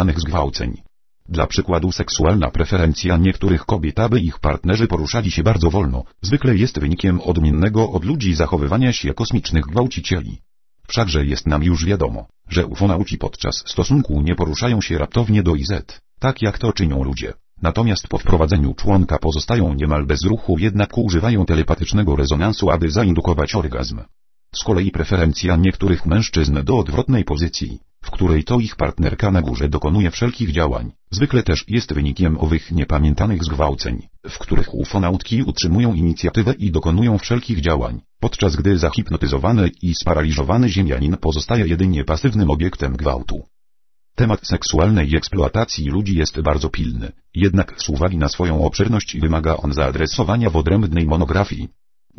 niepamiętanych zgwałceń. Dla przykładu seksualna preferencja niektórych kobiet, aby ich partnerzy poruszali się bardzo wolno, zwykle jest wynikiem odmiennego od ludzi zachowywania się kosmicznych gwałcicieli. Wszakże jest nam już wiadomo, że ufonauci podczas stosunku nie poruszają się raptownie do IZ, tak jak to czynią ludzie. Natomiast po wprowadzeniu członka pozostają niemal bez ruchu jednak używają telepatycznego rezonansu, aby zaindukować orgazm. Z kolei preferencja niektórych mężczyzn do odwrotnej pozycji, której to ich partnerka na górze dokonuje wszelkich działań, zwykle też jest wynikiem owych niepamiętanych zgwałceń, w których ufonautki utrzymują inicjatywę i dokonują wszelkich działań, podczas gdy zahipnotyzowany i sparaliżowany ziemianin pozostaje jedynie pasywnym obiektem gwałtu. Temat seksualnej eksploatacji ludzi jest bardzo pilny, jednak z uwagi na swoją obszerność wymaga on zaadresowania w odrębnej monografii.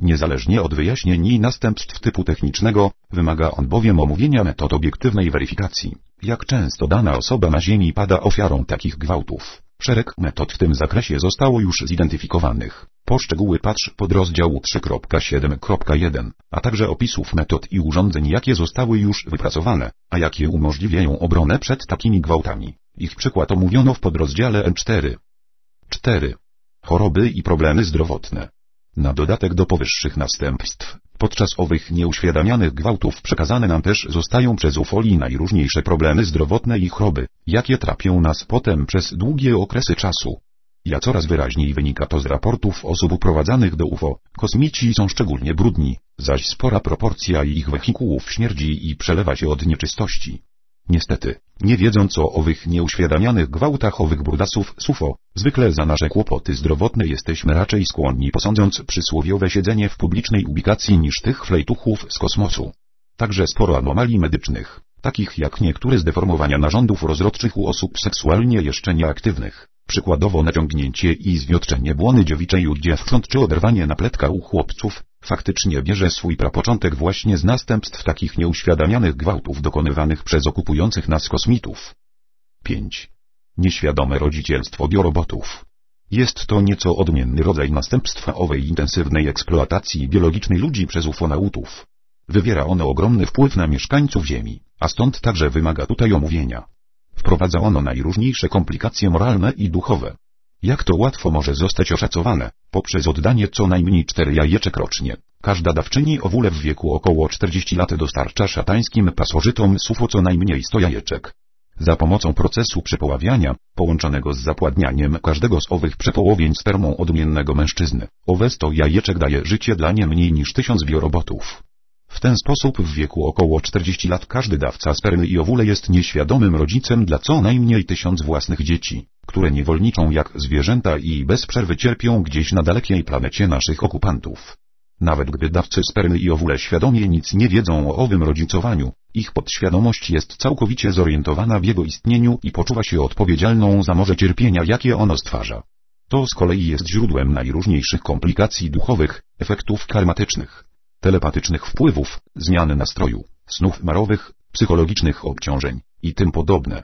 Niezależnie od wyjaśnień i następstw typu technicznego, wymaga on bowiem omówienia metod obiektywnej weryfikacji, jak często dana osoba na Ziemi pada ofiarą takich gwałtów. Szereg metod w tym zakresie zostało już zidentyfikowanych. Poszczegóły patrz pod rozdziału 3.7.1, a także opisów metod i urządzeń jakie zostały już wypracowane, a jakie umożliwiają obronę przed takimi gwałtami. Ich przykład omówiono w podrozdziale N4. 4. Choroby i problemy zdrowotne. Na dodatek do powyższych następstw, podczas owych nieuświadamianych gwałtów przekazane nam też zostają przez ufoli najróżniejsze problemy zdrowotne i choroby, jakie trapią nas potem przez długie okresy czasu. Ja coraz wyraźniej wynika to z raportów osób uprowadzanych do UFO. Kosmici są szczególnie brudni, zaś spora proporcja ich wehikułów śmierdzi i przelewa się od nieczystości. Niestety, nie wiedząc o owych nieuświadamianych gwałtach owych brudasów SUFO, zwykle za nasze kłopoty zdrowotne jesteśmy raczej skłonni posądząc przysłowiowe siedzenie w publicznej ubikacji niż tych flejtuchów z kosmosu. Także sporo anomalii medycznych, takich jak niektóre zdeformowania narządów rozrodczych u osób seksualnie jeszcze nieaktywnych, przykładowo naciągnięcie i zwiotczenie błony dziewiczej u dziewcząt czy oderwanie napletka u chłopców, faktycznie bierze swój prapoczątek właśnie z następstw takich nieuświadamianych gwałtów dokonywanych przez okupujących nas kosmitów. 5. Nieświadome rodzicielstwo biorobotów. Jest to nieco odmienny rodzaj następstwa owej intensywnej eksploatacji biologicznej ludzi przez ufonautów. Wywiera ono ogromny wpływ na mieszkańców Ziemi, a stąd także wymaga tutaj omówienia. Wprowadza ono najróżniejsze komplikacje moralne i duchowe. Jak to łatwo może zostać oszacowane, poprzez oddanie co najmniej cztery jajeczek rocznie. Każda dawczyni owule w wieku około 40 lat dostarcza szatańskim pasożytom sufo co najmniej 100 jajeczek. Za pomocą procesu przepoławiania, połączonego z zapładnianiem każdego z owych przepołowień spermą odmiennego mężczyzny, owe 100 jajeczek daje życie dla nie mniej niż tysiąc biorobotów. W ten sposób w wieku około 40 lat każdy dawca spermy i owule jest nieświadomym rodzicem dla co najmniej tysiąc własnych dzieci, które niewolniczą jak zwierzęta i bez przerwy cierpią gdzieś na dalekiej planecie naszych okupantów. Nawet gdy dawcy spermy i owule świadomie nic nie wiedzą o owym rodzicowaniu, ich podświadomość jest całkowicie zorientowana w jego istnieniu i poczuwa się odpowiedzialną za morze cierpienia jakie ono stwarza. To z kolei jest źródłem najróżniejszych komplikacji duchowych, efektów karmatycznych, telepatycznych wpływów, zmiany nastroju, snów marowych, psychologicznych obciążeń i tym podobne.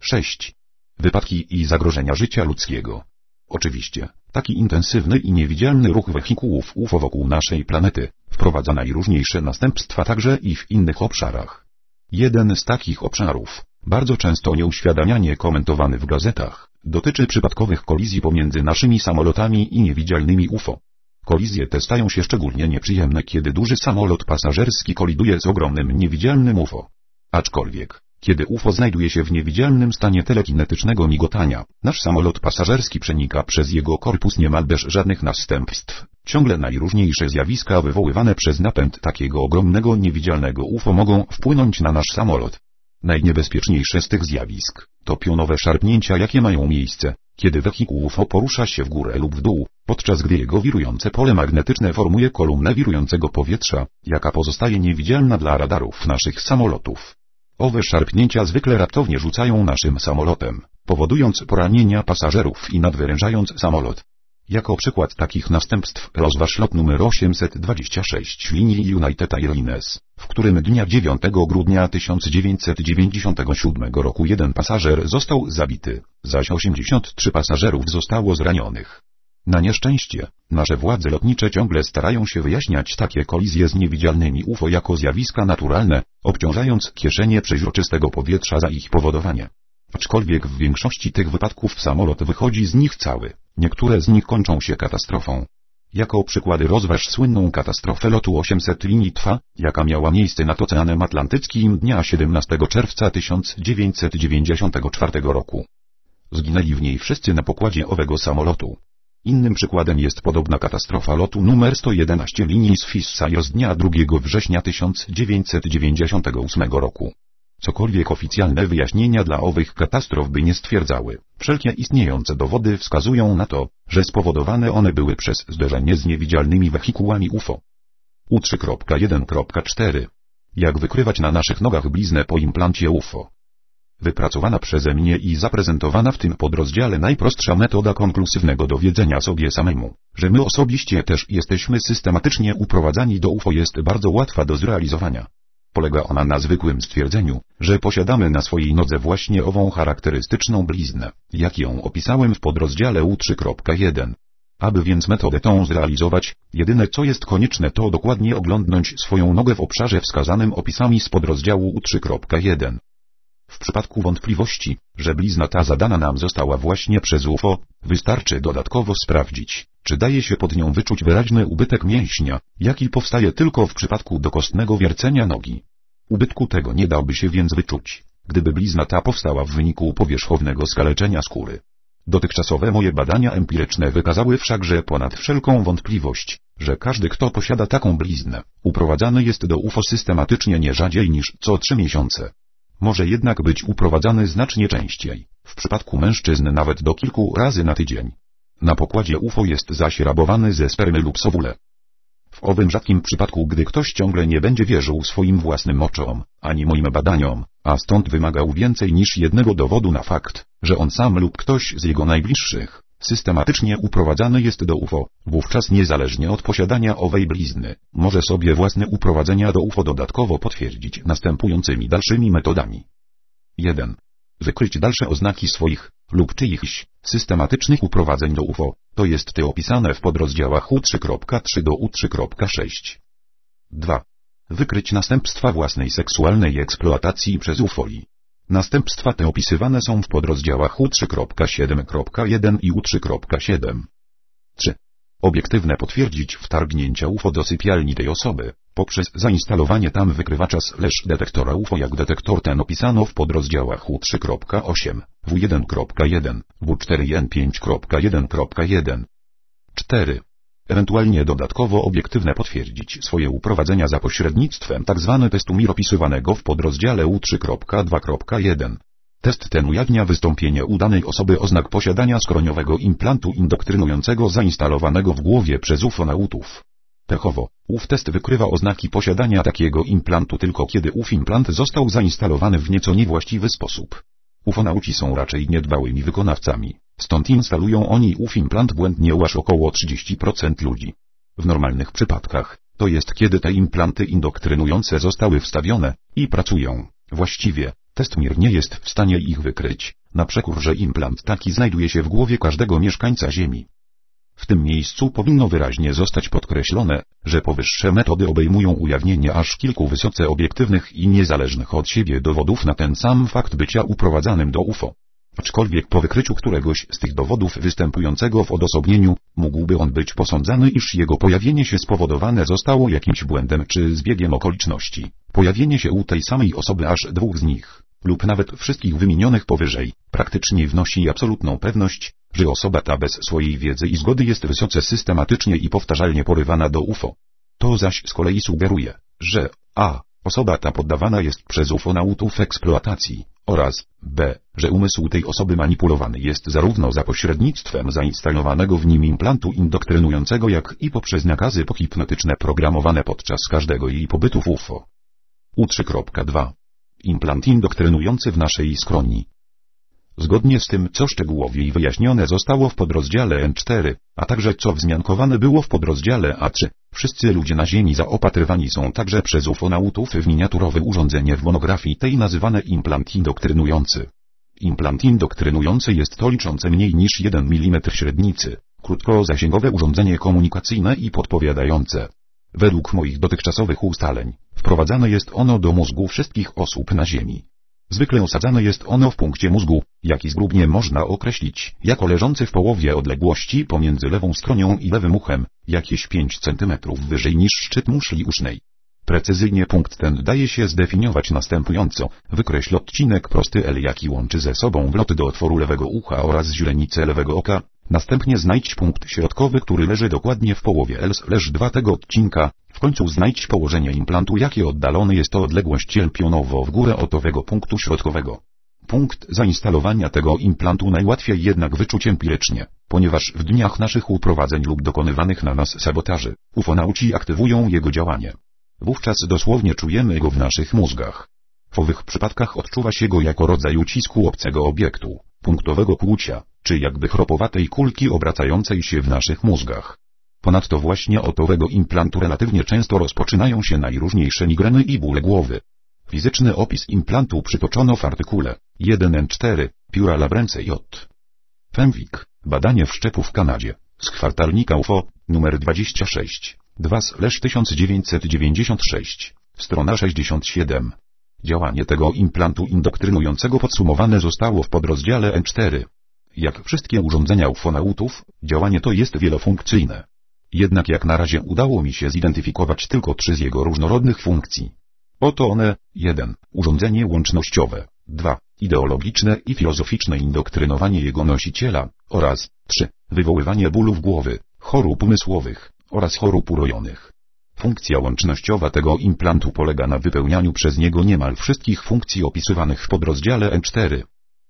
6. Wypadki i zagrożenia życia ludzkiego. Oczywiście, taki intensywny i niewidzialny ruch wehikułów UFO wokół naszej planety wprowadza najróżniejsze następstwa także i w innych obszarach. Jeden z takich obszarów, bardzo często nieuświadamianie komentowany w gazetach, dotyczy przypadkowych kolizji pomiędzy naszymi samolotami i niewidzialnymi UFO. Kolizje te stają się szczególnie nieprzyjemne, kiedy duży samolot pasażerski koliduje z ogromnym niewidzialnym UFO. Aczkolwiek, kiedy UFO znajduje się w niewidzialnym stanie telekinetycznego migotania, nasz samolot pasażerski przenika przez jego korpus niemal bez żadnych następstw. Ciągle najróżniejsze zjawiska wywoływane przez napęd takiego ogromnego niewidzialnego UFO mogą wpłynąć na nasz samolot. Najniebezpieczniejsze z tych zjawisk to pionowe szarpnięcia jakie mają miejsce, kiedy wehikuł UFO porusza się w górę lub w dół, podczas gdy jego wirujące pole magnetyczne formuje kolumnę wirującego powietrza, jaka pozostaje niewidzialna dla radarów naszych samolotów. Owe szarpnięcia zwykle raptownie rzucają naszym samolotem, powodując poranienia pasażerów i nadwyrężając samolot. Jako przykład takich następstw rozważ lot numer 826 linii United Airlines, w którym dnia 9 grudnia 1997 roku jeden pasażer został zabity, zaś 83 pasażerów zostało zranionych. Na nieszczęście, nasze władze lotnicze ciągle starają się wyjaśniać takie kolizje z niewidzialnymi UFO jako zjawiska naturalne, obciążając kieszenie przeźroczystego powietrza za ich powodowanie. Aczkolwiek w większości tych wypadków samolot wychodzi z nich cały, niektóre z nich kończą się katastrofą. Jako przykłady rozważ słynną katastrofę lotu 800 linii TWA, jaka miała miejsce nad Oceanem Atlantyckim dnia 17 czerwca 1994 roku. Zginęli w niej wszyscy na pokładzie owego samolotu. Innym przykładem jest podobna katastrofa lotu numer 111 linii z Fissajo z dnia 2 września 1998 roku. Cokolwiek oficjalne wyjaśnienia dla owych katastrof by nie stwierdzały, wszelkie istniejące dowody wskazują na to, że spowodowane one były przez zderzenie z niewidzialnymi wehikułami UFO. U3.1.4 Jak wykrywać na naszych nogach bliznę po implancie UFO? Wypracowana przeze mnie i zaprezentowana w tym podrozdziale najprostsza metoda konkluzywnego dowiedzenia sobie samemu, że my osobiście też jesteśmy systematycznie uprowadzani do UFO jest bardzo łatwa do zrealizowania. Polega ona na zwykłym stwierdzeniu, że posiadamy na swojej nodze właśnie ową charakterystyczną bliznę, jak ją opisałem w podrozdziale U3.1. Aby więc metodę tą zrealizować, jedyne co jest konieczne to dokładnie oglądnąć swoją nogę w obszarze wskazanym opisami z podrozdziału U3.1. W przypadku wątpliwości, że blizna ta zadana nam została właśnie przez UFO, wystarczy dodatkowo sprawdzić, czy daje się pod nią wyczuć wyraźny ubytek mięśnia, jaki powstaje tylko w przypadku dokostnego wiercenia nogi. Ubytku tego nie dałby się więc wyczuć, gdyby blizna ta powstała w wyniku powierzchownego skaleczenia skóry. Dotychczasowe moje badania empiryczne wykazały wszakże ponad wszelką wątpliwość, że każdy kto posiada taką bliznę, uprowadzany jest do UFO systematycznie nie rzadziej niż co trzy miesiące. Może jednak być uprowadzany znacznie częściej, w przypadku mężczyzn nawet do kilku razy na tydzień. Na pokładzie UFO jest zaś rabowany ze spermy lub sowule. W owym rzadkim przypadku, gdy ktoś ciągle nie będzie wierzył swoim własnym oczom, ani moim badaniom, a stąd wymagał więcej niż jednego dowodu na fakt, że on sam lub ktoś z jego najbliższych, systematycznie uprowadzany jest do UFO, wówczas niezależnie od posiadania owej blizny, może sobie własne uprowadzenia do UFO dodatkowo potwierdzić następującymi dalszymi metodami. 1. Wykryć dalsze oznaki swoich, lub czyichś, systematycznych uprowadzeń do UFO, to jest te opisane w podrozdziałach U3.3 do U3.6. 2. Wykryć następstwa własnej seksualnej eksploatacji przez ufoli. Następstwa te opisywane są w podrozdziałach U3.7.1 i U3.7. 3. Obiektywne potwierdzić wtargnięcia UFO do sypialni tej osoby, poprzez zainstalowanie tam wykrywacza slash detektora UFO jak detektor ten opisano w podrozdziałach U3.8, W1.1, W4N5.1.1. 4. Ewentualnie dodatkowo obiektywne potwierdzić swoje uprowadzenia za pośrednictwem tzw. Tak testu MIR opisywanego w podrozdziale U3.2.1. Test ten ujawnia wystąpienie u danej osoby oznak posiadania skroniowego implantu indoktrynującego zainstalowanego w głowie przez ufonautów. Pechowo, ów test wykrywa oznaki posiadania takiego implantu tylko kiedy ów implant został zainstalowany w nieco niewłaściwy sposób. Ufonauci są raczej niedbałymi wykonawcami, stąd instalują oni ów implant błędnie u aż około 30% ludzi. W normalnych przypadkach, to jest kiedy te implanty indoktrynujące zostały wstawione i pracują, właściwie, test MIR nie jest w stanie ich wykryć, na przekór, że implant taki znajduje się w głowie każdego mieszkańca Ziemi. W tym miejscu powinno wyraźnie zostać podkreślone, że powyższe metody obejmują ujawnienie aż kilku wysoce obiektywnych i niezależnych od siebie dowodów na ten sam fakt bycia uprowadzanym do UFO. Aczkolwiek po wykryciu któregoś z tych dowodów występującego w odosobnieniu, mógłby on być posądzany, iż jego pojawienie się spowodowane zostało jakimś błędem czy zbiegiem okoliczności. Pojawienie się u tej samej osoby aż dwóch z nich, lub nawet wszystkich wymienionych powyżej, praktycznie wnosi absolutną pewność, że osoba ta bez swojej wiedzy i zgody jest wysoce systematycznie i powtarzalnie porywana do UFO. To zaś z kolei sugeruje, że a. Osoba ta poddawana jest przez ufonautów eksploatacji oraz b. że umysł tej osoby manipulowany jest zarówno za pośrednictwem zainstalowanego w nim implantu indoktrynującego jak i poprzez nakazy pohipnotyczne programowane podczas każdego jej pobytu w UFO. U3.2 Implant indoktrynujący w naszej skroni Zgodnie z tym, co szczegółowiej wyjaśnione zostało w podrozdziale N4, a także co wzmiankowane było w podrozdziale A3, wszyscy ludzie na Ziemi zaopatrywani są także przez ufonautów w miniaturowe urządzenie w monografii tej nazywane implant indoktrynujący. Implant indoktrynujący jest to liczące mniej niż 1 mm średnicy, krótkozasięgowe urządzenie komunikacyjne i podpowiadające. Według moich dotychczasowych ustaleń, wprowadzane jest ono do mózgu wszystkich osób na Ziemi. Zwykle osadzane jest ono w punkcie mózgu, jaki zgrubnie można określić jako leżący w połowie odległości pomiędzy lewą skronią i lewym uchem, jakieś 5 cm wyżej niż szczyt muszli usznej. Precyzyjnie punkt ten daje się zdefiniować następująco. Wykreśl odcinek prosty L jaki łączy ze sobą wlot do otworu lewego ucha oraz źrenicę lewego oka. Następnie znajdź punkt środkowy, który leży dokładnie w połowie L-2 tego odcinka. W końcu znajdź położenie implantu, jakie oddalone jest to odległość L w górę od owego punktu środkowego. Punkt zainstalowania tego implantu najłatwiej jednak wyczuć empirycznie, ponieważ w dniach naszych uprowadzeń lub dokonywanych na nas sabotaży, ufonauci aktywują jego działanie. Wówczas dosłownie czujemy go w naszych mózgach. W owych przypadkach odczuwa się go jako rodzaj ucisku obcego obiektu, punktowego kłucia, czy jakby chropowatej kulki obracającej się w naszych mózgach. Ponadto właśnie od owego implantu relatywnie często rozpoczynają się najróżniejsze migreny i bóle głowy. Fizyczny opis implantu przytoczono w artykule 1N4, Pióra Labrence J. Femwik, badanie wszczepu w Kanadzie, z kwartalnika UFO, numer 26. 2 1996, strona 67. Działanie tego implantu indoktrynującego podsumowane zostało w podrozdziale N4. Jak wszystkie urządzenia ufonautów, działanie to jest wielofunkcyjne. Jednak jak na razie udało mi się zidentyfikować tylko trzy z jego różnorodnych funkcji. Oto one 1. Urządzenie łącznościowe 2. Ideologiczne i filozoficzne indoktrynowanie jego nosiciela oraz 3. Wywoływanie bólów głowy, chorób umysłowych, oraz chorób urojonych. Funkcja łącznościowa tego implantu polega na wypełnianiu przez niego niemal wszystkich funkcji opisywanych w podrozdziale N4.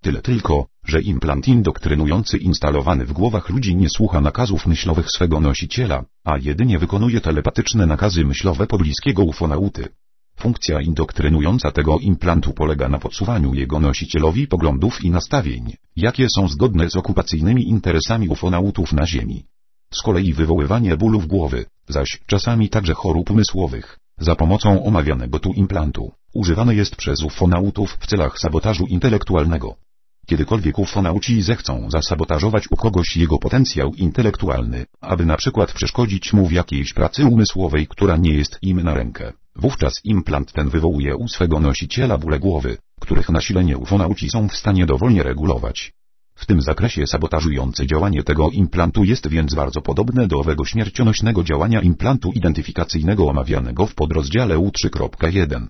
Tyle tylko, że implant indoktrynujący instalowany w głowach ludzi nie słucha nakazów myślowych swego nosiciela, a jedynie wykonuje telepatyczne nakazy myślowe pobliskiego ufonauty. Funkcja indoktrynująca tego implantu polega na podsuwaniu jego nosicielowi poglądów i nastawień, jakie są zgodne z okupacyjnymi interesami ufonautów na Ziemi. Z kolei wywoływanie bólów głowy, zaś czasami także chorób umysłowych, za pomocą omawianego tu implantu, używane jest przez ufonautów w celach sabotażu intelektualnego. Kiedykolwiek ufonauci zechcą zasabotażować u kogoś jego potencjał intelektualny, aby na przykład przeszkodzić mu w jakiejś pracy umysłowej, która nie jest im na rękę, wówczas implant ten wywołuje u swego nosiciela bóle głowy, których nasilenie ufonauci są w stanie dowolnie regulować. W tym zakresie sabotażujące działanie tego implantu jest więc bardzo podobne do owego śmiercionośnego działania implantu identyfikacyjnego omawianego w podrozdziale U3.1.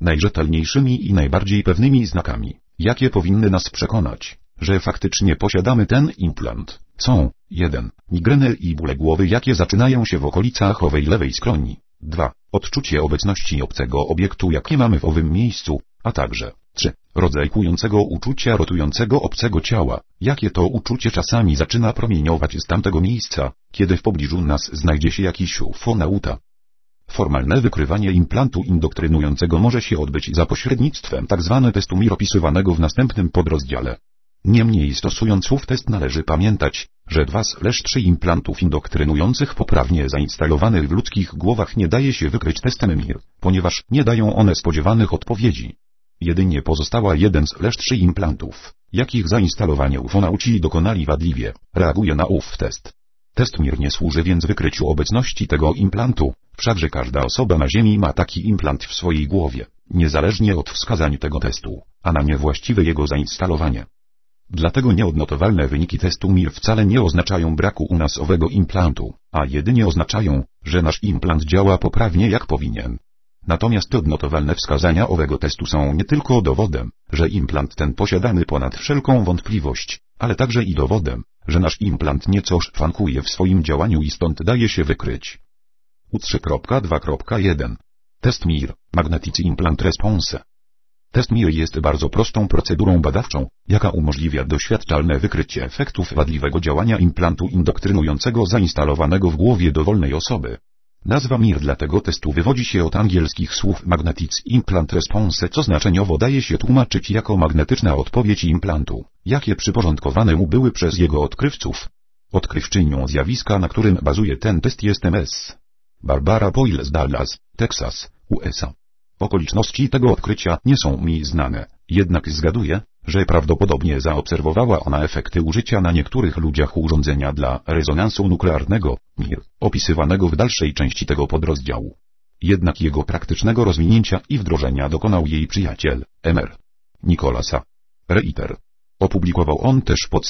Najrzetelniejszymi i najbardziej pewnymi znakami, jakie powinny nas przekonać, że faktycznie posiadamy ten implant, są 1. Migreny i bóle głowy jakie zaczynają się w okolicach owej lewej skroni. 2. Odczucie obecności obcego obiektu jakie mamy w owym miejscu, a także 3. Rodzaj kłującego uczucia rotującego obcego ciała, jakie to uczucie czasami zaczyna promieniować z tamtego miejsca, kiedy w pobliżu nas znajdzie się jakiś ufonauta. Formalne wykrywanie implantu indoktrynującego może się odbyć za pośrednictwem tzw. Tak testu MIR opisywanego w następnym podrozdziale. Niemniej stosując słów test należy pamiętać, że dwa z trzy implantów indoktrynujących poprawnie zainstalowanych w ludzkich głowach nie daje się wykryć testem MIR, ponieważ nie dają one spodziewanych odpowiedzi. Jedynie pozostała jeden z lesz trzy implantów, jakich zainstalowanie ufonauci dokonali wadliwie, reaguje na ów test. Test MIR nie służy więc wykryciu obecności tego implantu, wszakże każda osoba na Ziemi ma taki implant w swojej głowie, niezależnie od wskazań tego testu, a na niewłaściwe jego zainstalowanie. Dlatego nieodnotowalne wyniki testu MIR wcale nie oznaczają braku u nas owego implantu, a jedynie oznaczają, że nasz implant działa poprawnie jak powinien. Natomiast odnotowalne wskazania owego testu są nie tylko dowodem, że implant ten posiadamy ponad wszelką wątpliwość, ale także i dowodem, że nasz implant nieco szwankuje w swoim działaniu i stąd daje się wykryć. U3.2.1 Test MIR, Magnetic Implant Response Test MIR jest bardzo prostą procedurą badawczą, jaka umożliwia doświadczalne wykrycie efektów wadliwego działania implantu indoktrynującego zainstalowanego w głowie dowolnej osoby. Nazwa MIR dla tego testu wywodzi się od angielskich słów Magnetic Implant Response, co znaczeniowo daje się tłumaczyć jako magnetyczna odpowiedź implantu, jakie przyporządkowane mu były przez jego odkrywców. Odkrywczynią zjawiska, na którym bazuje ten test jest MS. Barbara Boyle z Dallas, Texas, USA. Okoliczności tego odkrycia nie są mi znane, jednak zgaduję, że prawdopodobnie zaobserwowała ona efekty użycia na niektórych ludziach urządzenia dla rezonansu nuklearnego, MIR, opisywanego w dalszej części tego podrozdziału. Jednak jego praktycznego rozwinięcia i wdrożenia dokonał jej przyjaciel, Emer. Nicolasa Reiter. Opublikował on też podstawienie